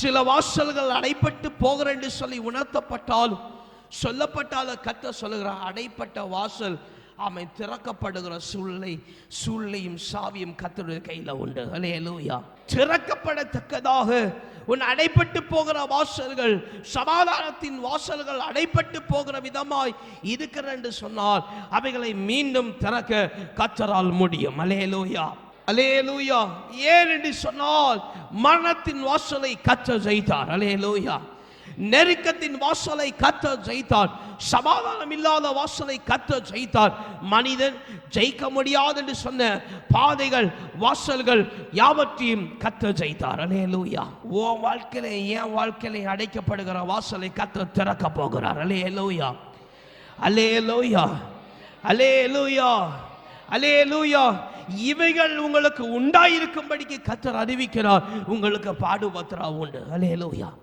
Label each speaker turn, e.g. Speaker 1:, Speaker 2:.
Speaker 1: சில வாசல்கள் அடைப்பட்டு போகிற என்று சொல்லி உணர்த்தப்பட்டாலும் சொல்லப்பட்டாலும் கத்த சொல்லுகிறார் அடைப்பட்ட வாசல் அவன் திறக்கப்படுகிற சூழ்நிலை சூழ்நிலையும் சாவியும் கத்தருடைய கையில் உண்டு. அல்லேலூயா திறக்கப்படத்தக்கதாக உன் அடைப்பட்டு போகிற வாசல்கள் சமாதானத்தின் வாசல்கள் அடைப்பட்டு போகிற விதமாய் இருக்கிற என்று சொன்னால் அவைகளை மீண்டும் திறக்க கத்தரால் முடியும். அலேலூயா அலேலூயா ஏன் என்று சொன்னால் மரணத்தின் வாசலை கத்த ஜெயித்தார் அலேலூயா நெருக்கத்தின் வாசலை கத்த ஜெயித்தார் சமாதானம் இல்லாத வாசலை கத்த ஜெயித்தார் மனிதன் ஜெயிக்க முடியாது என்று சொன்ன பாதைகள் வாசல்கள் யாவற்றையும் கத்த ஜெயித்தார் அலேலூயா ஓ வாழ்க்கையில என் வாழ்க்கையில அடைக்கப்படுகிற வாசலை கத்த திறக்க போகிறார். அலே லூயா அலே லூயா இவைகள் உங்களுக்கு உண்டாயிருக்கும்படிக்கு கத்தர் அறிவிக்கிறார். உங்களுக்கு பாடுபத்திரா உண்டு. அலே லூயா